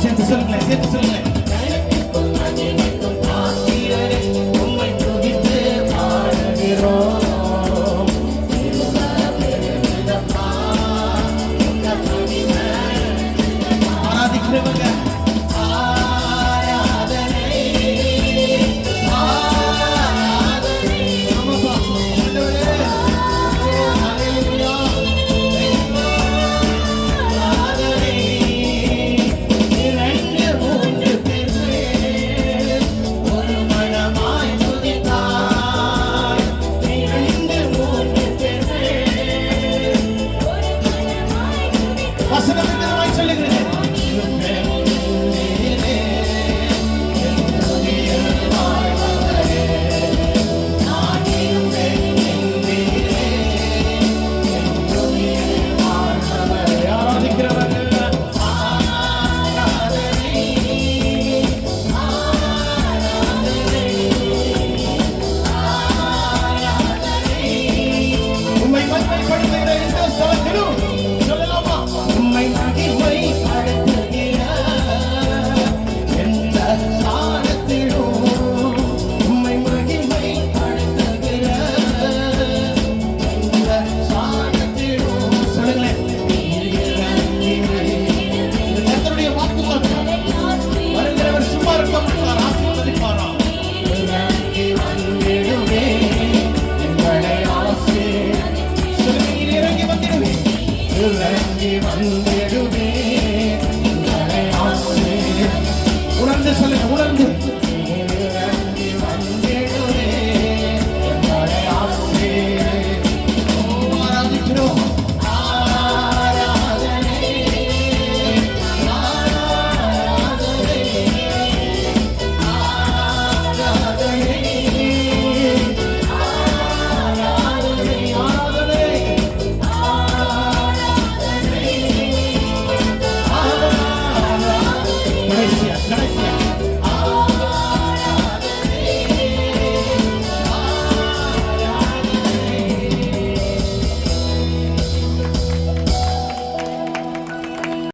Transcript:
சேர்த்து சொல்லுங்களேன் சேர்த்து சொல்லுங்களேன் ஆராதிக்கிறவங்க 찰리 그랬